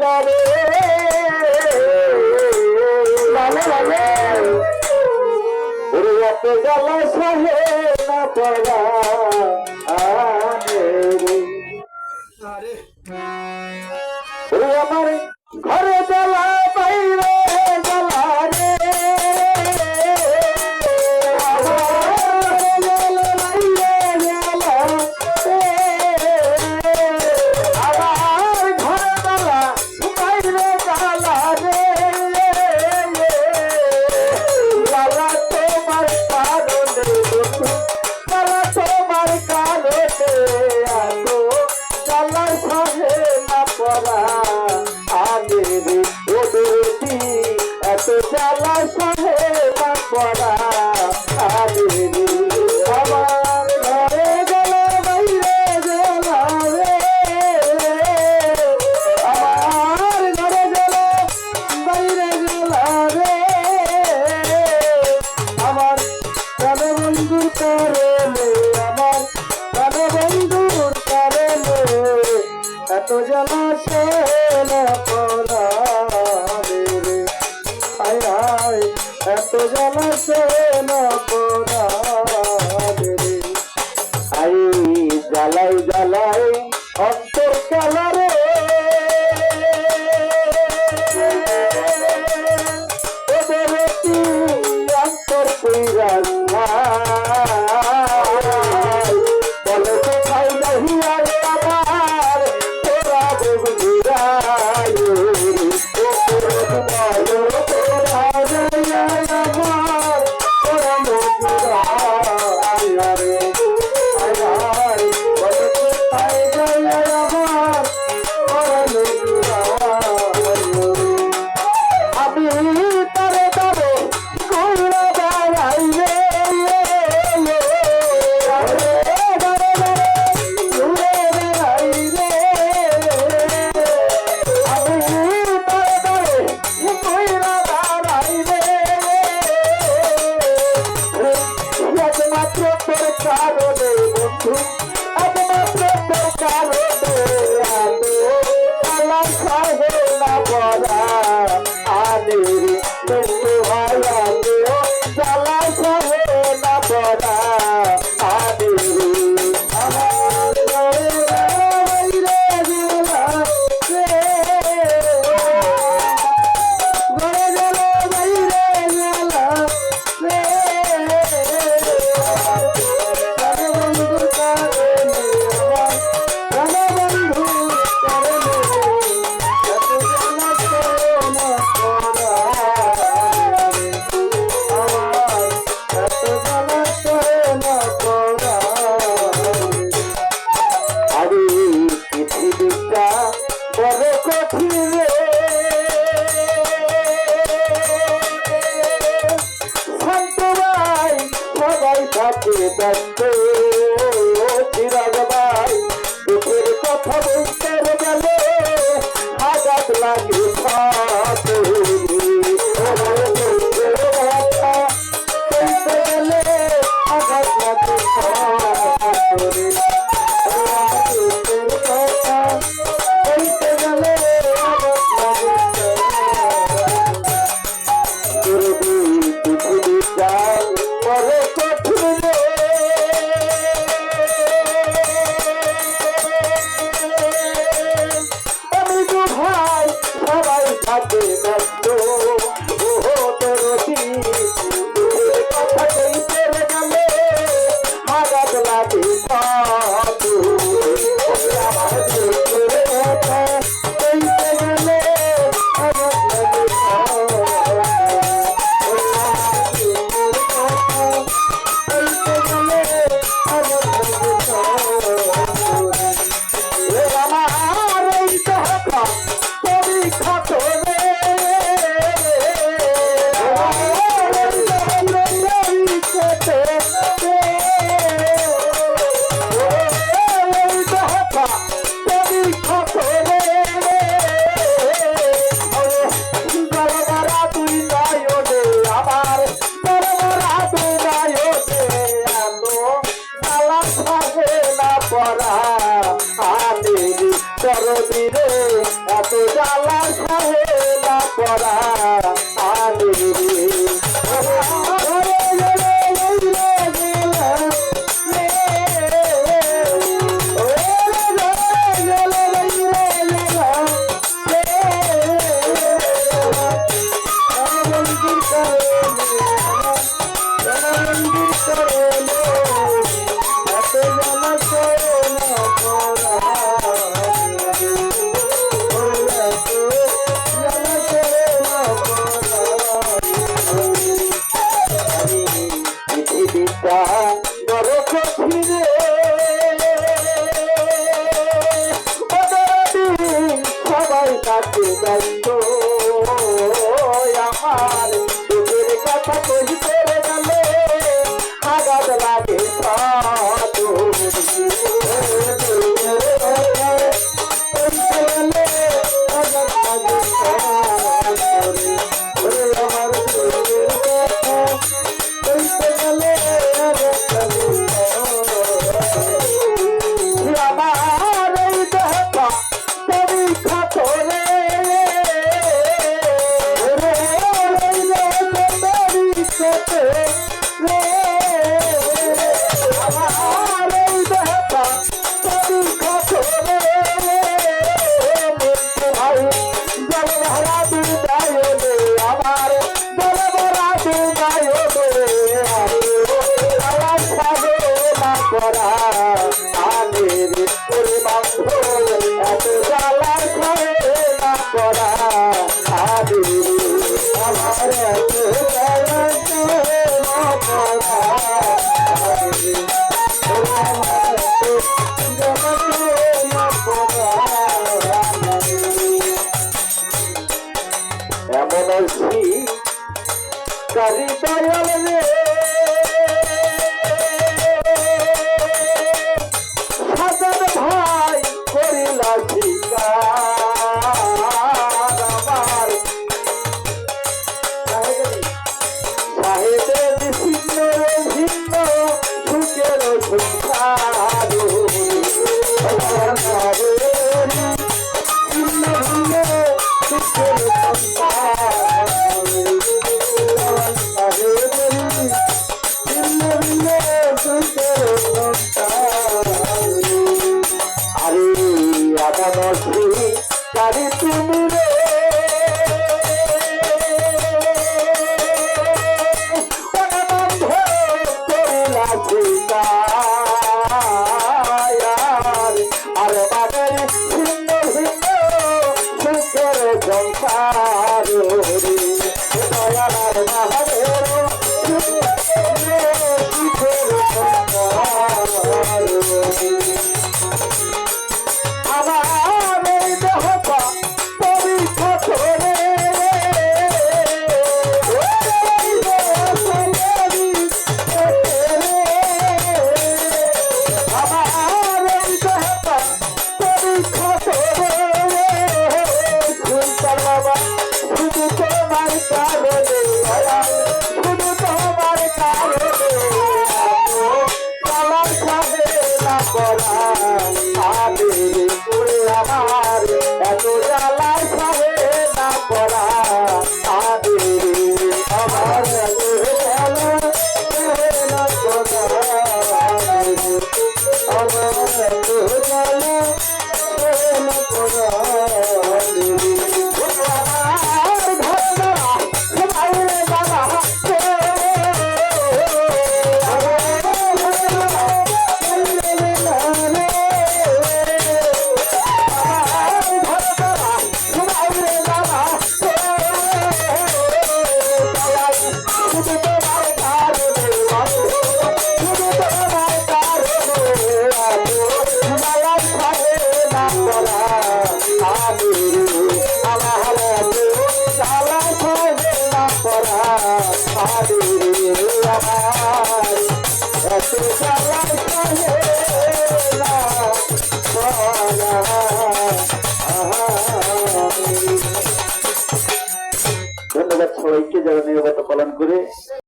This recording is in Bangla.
না রে মানে মানে রাতে গলা সহে না পড়া। আরে। এত জ্বালা শেলা পোলা রে। আয় আয় এত জ্বালা ভাই থাকে ব্যস্ত। চিরাগ ভাই কথা বলতে গেলে আঘাত লাগে। পাবে নষ্ট লাগে না পড়া আমি করবি রে? এত জ্বালা সহে না পড়া দয়াল রে তারি তুমি রে আর বাজারে ভিন্ন ভিন্ন সুখের জলসা আত্মীয়গত পালন করে